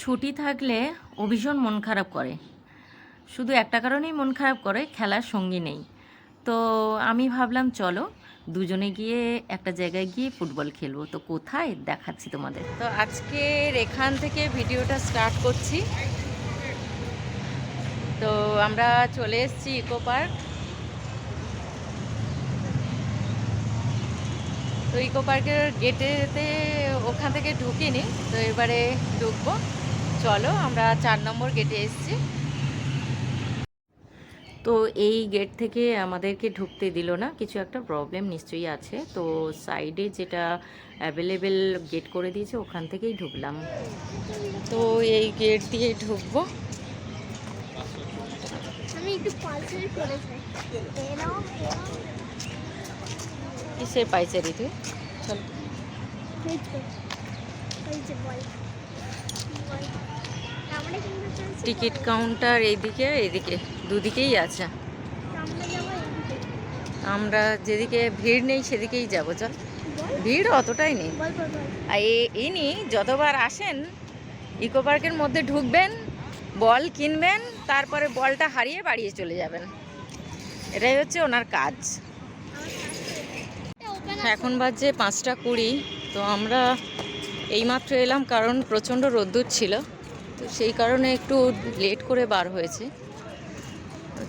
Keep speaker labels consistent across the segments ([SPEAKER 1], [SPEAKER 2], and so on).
[SPEAKER 1] ছুটি থাকলে ও ভীষণ মন খারাপ করে। শুধু একটা কারণেই মন খারাপ করে, খেলার সঙ্গী নেই। তো আমি ভাবলাম, চলো দুজনে গিয়ে একটা জায়গায় গিয়ে ফুটবল খেলব। তো কোথায়? দেখাচ্ছি তোমাদের। তো আজকে এখান থেকে ভিডিওটা স্টার্ট করছি। তো আমরা চলে এসেছি ইকো পার্ক। তো ইকো পার্কের গেটেতে ওখান থেকে ঢুকিনি, তো এবারে ঢুকবো। চলো আমরা চার নম্বর গেটে এসছি। তো এই গেট থেকে আমাদেরকে ঢুকতে দিল না কিছু একটা প্রবলেম নিশ্চয়ই আছে। তো সাইডে যেটা অ্যাভেলেবেল গেট করে দিয়েছে ওখান থেকেই ঢুকলাম। তো এই গেট দিয়ে ঢুকবো।
[SPEAKER 2] আমি একটু পালসার করে
[SPEAKER 1] কিসের পাইচারি তুই? চল। টিকিট কাউন্টার এইদিকে এইদিকে, দুদিকেই আছে।
[SPEAKER 2] আমরা
[SPEAKER 1] যেদিকে ভিড় নেই সেদিকেই যাব, চল। ভিড় অতটাই নেই। আর ইনি যতবার আসেন, ইকো পার্কের মধ্যে ঢুকবেন, বল কিনবেন, তারপরে বলটা হারিয়ে বাড়িয়ে চলে যাবেন। এটাই হচ্ছে ওনার কাজ। এখন বাজে পাঁচটা কুড়ি, তো আমরা এইমাত্র এলাম কারণ প্রচণ্ড রোদ্দুর ছিল। তো সেই কারণে একটু লেট করে বার হয়েছে।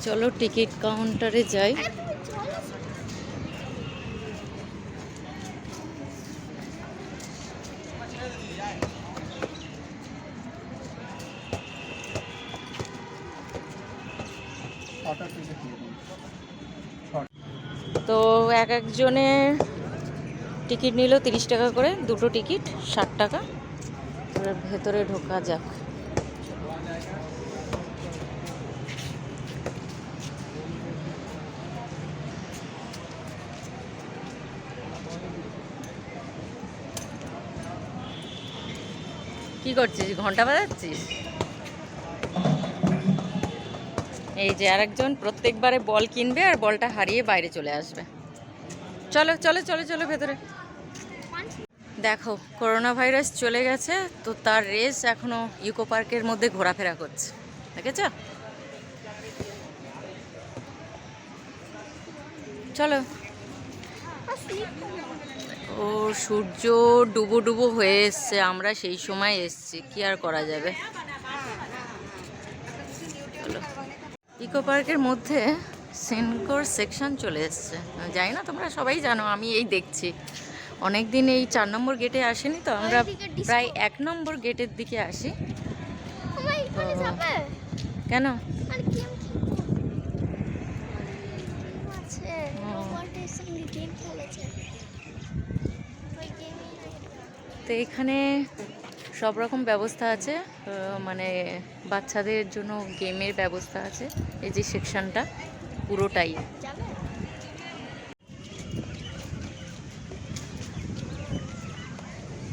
[SPEAKER 1] চলো টিকিট কাউন্টারে যাই। তো এক একজনের টিকিট নিল তিরিশ টাকা করে, দুটো টিকিট ষাট টাকা। ভেতরে ঢোকা যাক। কি করছিস? ঘণ্টা বাজাচ্ছিস? এই যে আরেকজন প্রত্যেকবারে বল কিনবে আর বলটা হারিয়ে বাইরে চলে আসবে। চলো চলো চলো চলো ভেতরে। দেখো করোনা ভাইরাস চলে গেছে, তো তার রেস এখনও ইকো পার্কের মধ্যে ঘোরাফেরা করছে। দেখেছ? চলো। ও সূর্য ডুবো ডুবো হয়ে এসছে আমরা সেই সময় এসছি কি আর করা যাবে? ইকো পার্কের মধ্যে সেনকোর সেকশন চলে এসছে। জানি না তোমরা সবাই জানো আমি এই দেখছি। অনেক দিন এই চার নম্বর গেটে আসেনি তো আমরা প্রায় এক নম্বর গেটের দিকে আসি। কেন?
[SPEAKER 2] খেলেছে।
[SPEAKER 1] তো এখানে সব রকম ব্যবস্থা আছে মানে বাচ্চাদের জন্য গেমের ব্যবস্থা আছে, এই যে সেকশনটা পুরোটাই।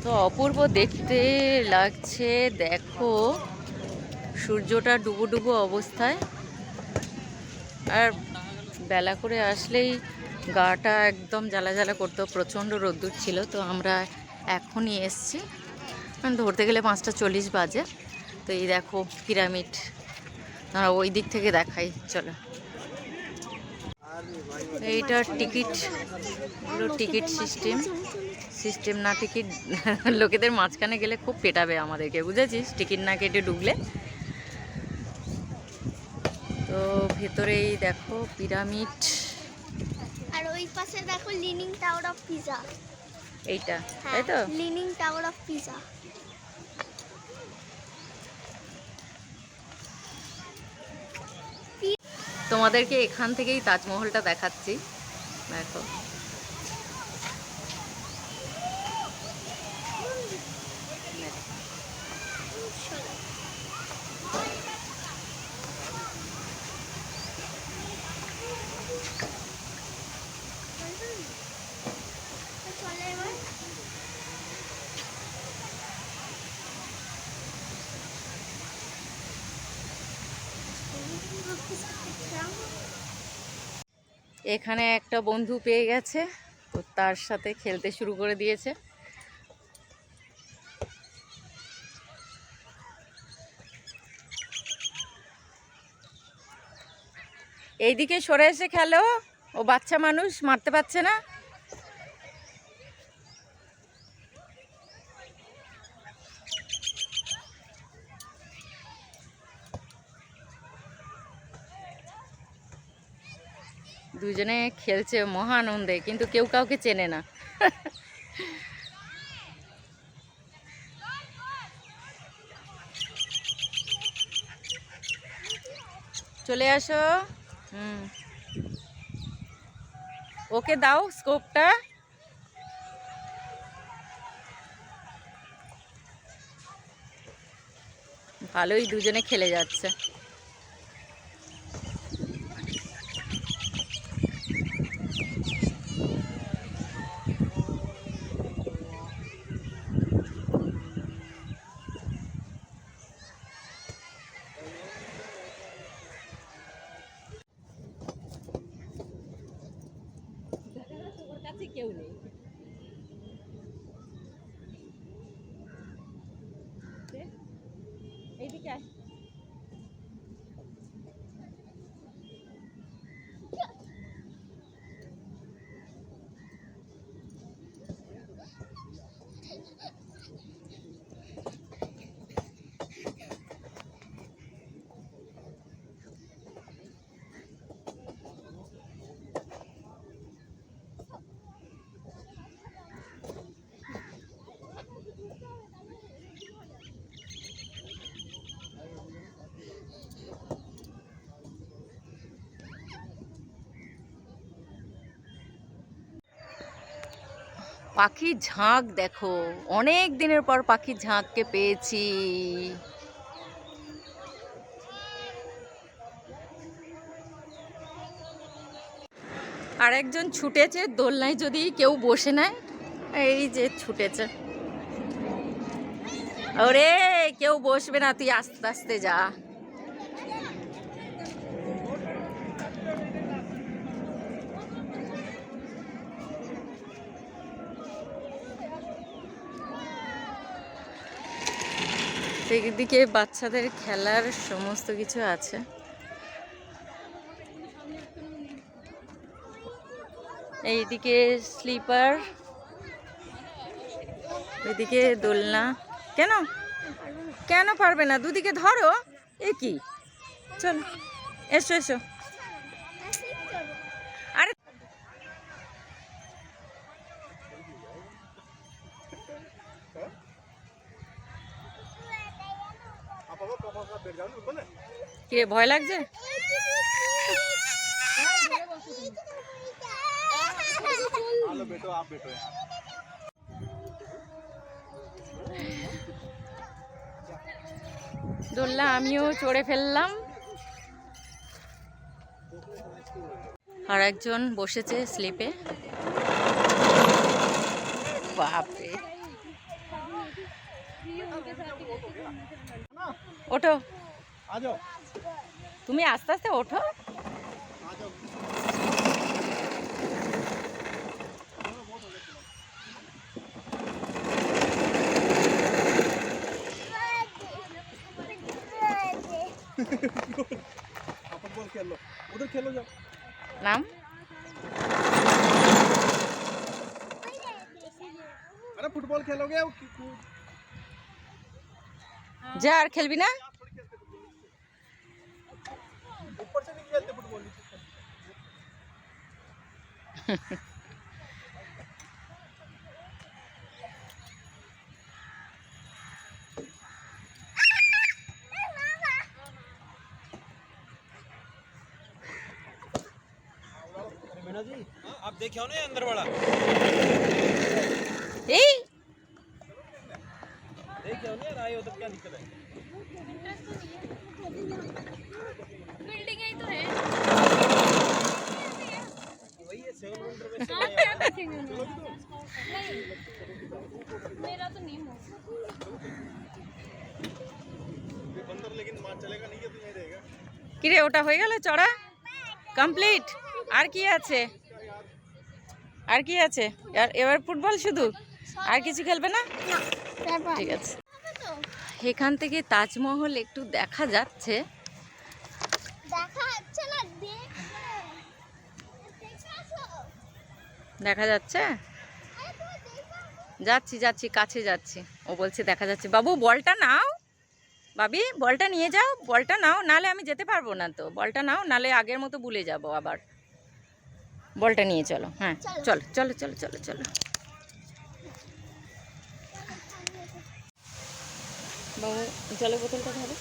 [SPEAKER 1] তো অপূর্ব দেখতে লাগছে, দেখো সূর্যটা ডুবো ডুবো অবস্থায়। আর বেলা করে আসলেই গাটা একদম জ্বালা জ্বালা করতো, প্রচণ্ড রোদ্দুর ছিল, তো আমরা এখনই এসছি। মানে ধরতে গেলে পাঁচটা চল্লিশ বাজে। তো এই দেখো পিরামিড। আমরা ওই দিক থেকে দেখাই, চলো। এইটা টিকিট টিকিট সিস্টেম। সিস্টেম না টিকিট, লোকেদের মাঝখানে গেলে খুব পেটাবে আমাদেরকে, বুঝেছিস? টিকিট না কেটে ঢুকলে। তো ভেতরেই দেখো পিরামিড।
[SPEAKER 2] ওই পাশে দেখো লিনিং টাওয়ার অফ পিজা
[SPEAKER 1] এইটা তাই তো
[SPEAKER 2] লিনিং টাওয়ার অফ পিজা
[SPEAKER 1] তোমাদেরকে এখান থেকেই তাজমহলটা দেখাচ্ছি। দেখো। এখানে একটা বন্ধু পেয়ে গেছে, তো তার সাথে খেলতে শুরু করে দিয়েছে। এইদিকে সরে এসে খেলো, ও বাচ্চা মানুষ, মারতে পারছে না। দুজনে খেলছে মহা আনন্দে, কিন্তু কেউ কাউকে চেনে না। চলে আসো। হুম। ওকে দাও স্কোপটা। ভালোই দুজনে খেলে যাচ্ছে। এইদিকে আয় পাখির ঝাঁক দেখো। অনেক দিনের পর পাখির ঝাঁককে পেয়েছি। আর একজন ছুটেছে, দোলনায় যদি কেউ বসে নেয়, এই যে ছুটেছে। ওরে, কেউ বসবে না, তুই আস্তে আস্তে যা। দিকে বাচ্চাদের খেলার সমস্ত কিছু আছে। এইদিকে স্লিপার, এদিকে দোলনা। কেন? কেন পারবে না? দুদিকে ধরো। এ কি? চলো, এসো এসো। কে ভয় লাগছে? দোল্লা আমিও চড়ে ফেললাম। আর একজন বসেছে স্লিপে বাপরে। ওঠো। তুমি আস্তে আস্তে ওঠো। নাম?
[SPEAKER 3] ফুটবল খেলোগে
[SPEAKER 1] যা আর খেলবি না?
[SPEAKER 3] नहीं खेलते फुटबॉल आप देखे हो ना ये अंदर वाला? देखे हो ना आए हो तो क्या दिक्कत है?
[SPEAKER 1] ওটা হয়ে গেল চড়া? কমপ্লিট আর কি আছে? আর কি আছে? এবার ফুটবল শুধু? আর কিছু খেলবে না? ঠিক আছে। এখান থেকে তাজমহল একটু দেখা যাচ্ছে।
[SPEAKER 2] দেখা যাচ্ছে
[SPEAKER 1] যাচ্ছি যাচ্ছি কাছে যাচ্ছি। ও বলছে দেখা যাচ্ছে। বাবু বলটা নাও। বাবি বলটা নিয়ে যাও বলটা নাও নালে আমি যেতে পারব না তো। বলটা নাও নালে আগের মতো ভুলে যাব আবার। বলটা নিয়ে চলো হ্যাঁ চলো চলো চলো চলো চলো। বাবু জলের বোতলটা ধরো।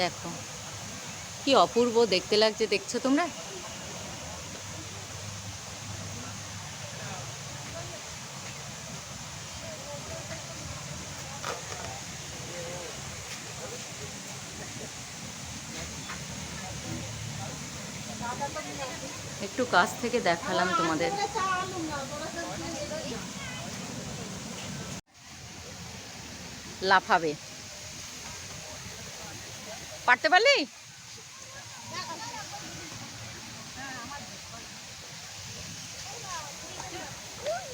[SPEAKER 1] দেখো কি অপূর্ব দেখতে লাগছে দেখছ তোমরা একটু কাছ থেকে দেখালাম তোমাদের। লাফাবে। পারতে পারলি?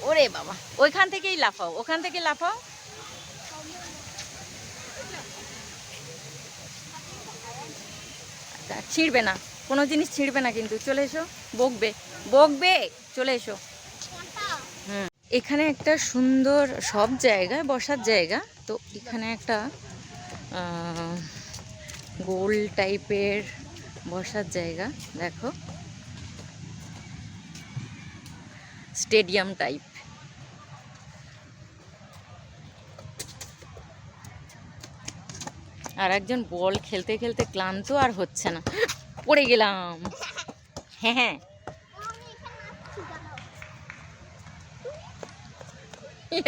[SPEAKER 1] ওরে বাবা, ওইখান থেকেই লাফাও, ওখান থেকে লাফাও। ছিঁড়বে না, কোনো জিনিস ছিঁড়বে না কিন্তু, চলে এসো। বকবে বকবে, চলে এসো। হুম। এখানে একটা সুন্দর সব জায়গায় বসার জায়গা। তো এখানে একটা গোল টাইপের বসার জায়গা, দেখো। Stadium type. আর একজন বল খেলতে খেলতে ক্লান্ত আর হচ্ছে না। পড়ে গেলাম। হ্যাঁ হ্যাঁ।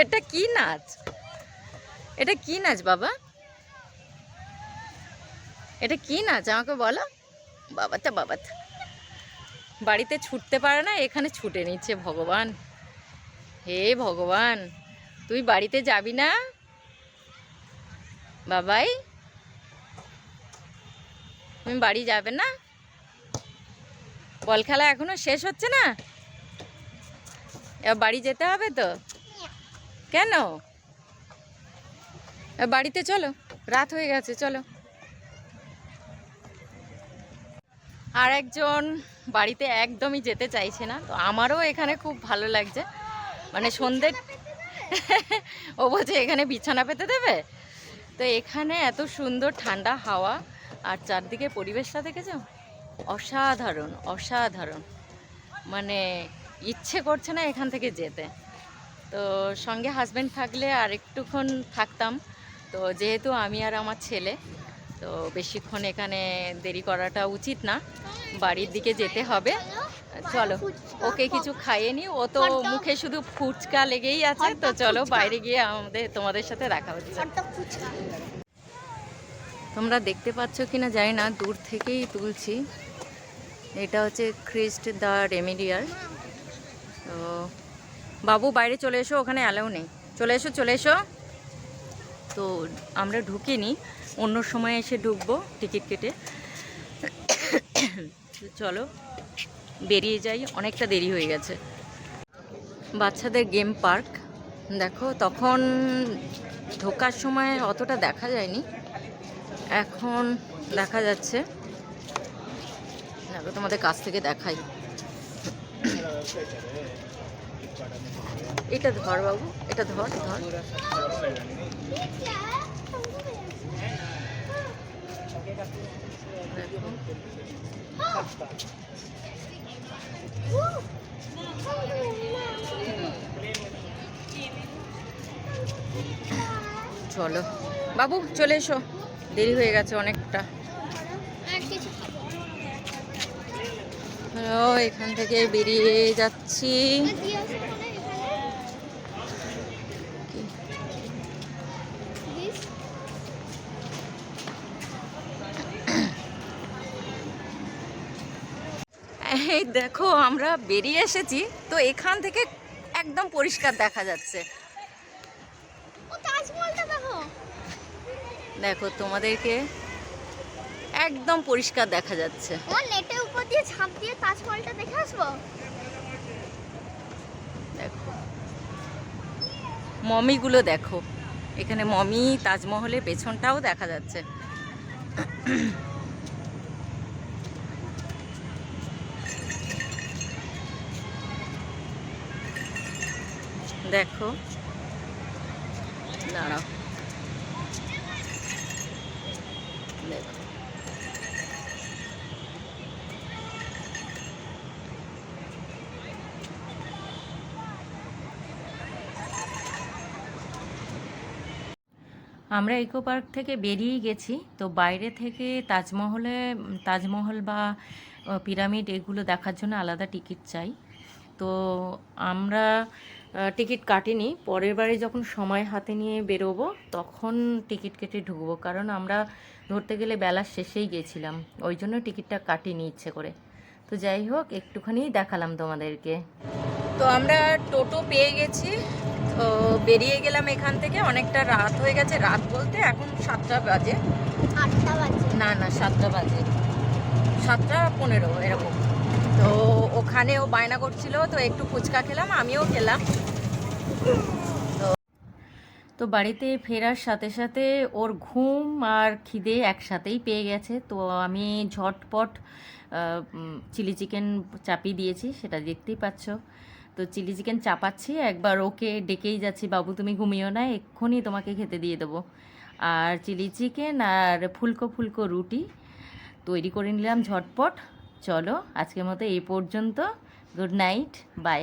[SPEAKER 1] এটা কি নাচ? এটা কি নাচ বাবা? এটা কি নাচ? আমাকে বলো। বাবাটা বাবাটা। বাড়িতে ছুটতে পারে না, এখানে ছুটে নিচ্ছে ভগবান। হে ভগবান, তুই বাড়িতে যাবি না? বাবাই, তুমি বাড়ি যাবে না? বল খেলা এখনও শেষ হচ্ছে না? এবার বাড়ি যেতে হবে তো? কেন? বাড়িতে চলো, রাত হয়ে গেছে, চলো। আর একজন বাড়িতে একদমই যেতে চাইছে না, তো আমারও এখানে খুব ভালো লাগছে। মানে সন্ধ্যে ও বলছে, এখানে বিছানা পেতে দেবে? তো এখানে এত সুন্দর ঠান্ডা হাওয়া, আর চারদিকে পরিবেশটা দেখেছ? অসাধারণ অসাধারণ। মানে ইচ্ছে করছে না এখান থেকে যেতে। তো সঙ্গে হাজব্যান্ড থাকলে আর একটুক্ষণ থাকতাম। তো যেহেতু আমি আর আমার ছেলে তো বেশিক্ষণ এখানে দেরি করাটা উচিত না। বাড়ির দিকে যেতে হবে। চলো ওকে কিছু খাইয়ে নি ও তো মুখে শুধু ফুচকা লেগেই আছে। তো চলো বাইরে গিয়ে আমাদের তোমাদের সাথে দেখা হচ্ছে। তোমরা দেখতে পাচ্ছ কিনা জানি না দূর থেকেই তুলছি। এটা হচ্ছে খ্রিস্ট দ্য রেমিডিয়ার তো, বাবু বাইরে চলে এসো, ওখানে অ্যালাউ নেই। চলে এসো চলে এসো। তো, আমরা ঢুকিনি। অন্য সময় এসে ঢুকবো টিকিট কেটে। চলো, বেরিয়ে যাই। অনেকটা দেরি হয়ে গেছে। বাচ্চাদের গেম পার্ক। দেখো, তখন ঢোকার সময় অতটা দেখা যায়নি। এখন দেখা যাচ্ছে। দেখো তোমাদের কাছ থেকে দেখাই। এটা ধর বাবু, এটা ধর ধর। চলো। বাবু, চলে এসো। দেরি হয়ে গেছে অনেকটা। ও এখান থেকে বেরিয়ে যাচ্ছি। এই দেখো আমরা বেরিয়ে এসেছি। তো এখান থেকে একদম পরিষ্কার দেখা যাচ্ছে। দেখো তোমাদেরকে একদম পরিষ্কার দেখা যাচ্ছে।
[SPEAKER 2] আমার নেটের উপর দিয়ে ছাপ দিয়ে তাজমহলটা দেখে আসব?
[SPEAKER 1] মমি গুলো দেখো। এখানে মমি তাজমহলের পেছনটাও দেখা যাচ্ছে। দেখো। দাঁড়াও। দেখো। আমরা ইকো পার্ক থেকে বেরিয়ে গেছি। তো বাইরে থেকে তাজমহলে, তাজমহল বা পিরামিড এগুলো দেখার জন্য আলাদা টিকিট চাই। তো আমরা টিকিট কাটিনি। পরের বারে যখন সময় হাতে নিয়ে বেরোবো, তখন টিকিট কেটে ঢুকবো। কারণ আমরা ধরতে গেলে বেলার শেষেই গেছিলাম। ওই জন্য টিকিটটা কাটিনি ইচ্ছে করে। তো যাই হোক একটুখানি দেখালাম তোমাদেরকে। তো আমরা টোটো পেয়ে গেছি। তো বেরিয়ে গেলাম এখান থেকে। অনেকটা রাত হয়ে গেছে। রাত বলতে এখন সাতটা
[SPEAKER 2] বাজে।
[SPEAKER 1] না না সাতটা বাজে। সাতটা পনেরো এরকম। তো ওখানে ও বায়না করছিল তো একটু ফুচকা খেলাম আমিও খেলাম। তো তো বাড়িতে ফেরার সাথে সাথে ওর ঘুম আর খিদে একসাথেই পেয়ে গেছে। তো আমি ঝটপট চিলি চিকেন চাপিয়ে দিয়েছি সেটা দেখতেই পাচ্ছ। তো চিলি চিকেন চাপাচ্ছি, একবার ওকে ডেকেই যাচ্ছি, বাবু, তুমি ঘুমিও না, এক্ষুনি তোমাকে খেতে দিয়ে দেবো। আর চিলি চিকেন আর ফুলকো ফুলকো রুটি তৈরি করে নিলাম ঝটপট। চলো, আজকের মতো এই পর্যন্ত। Good night, bye.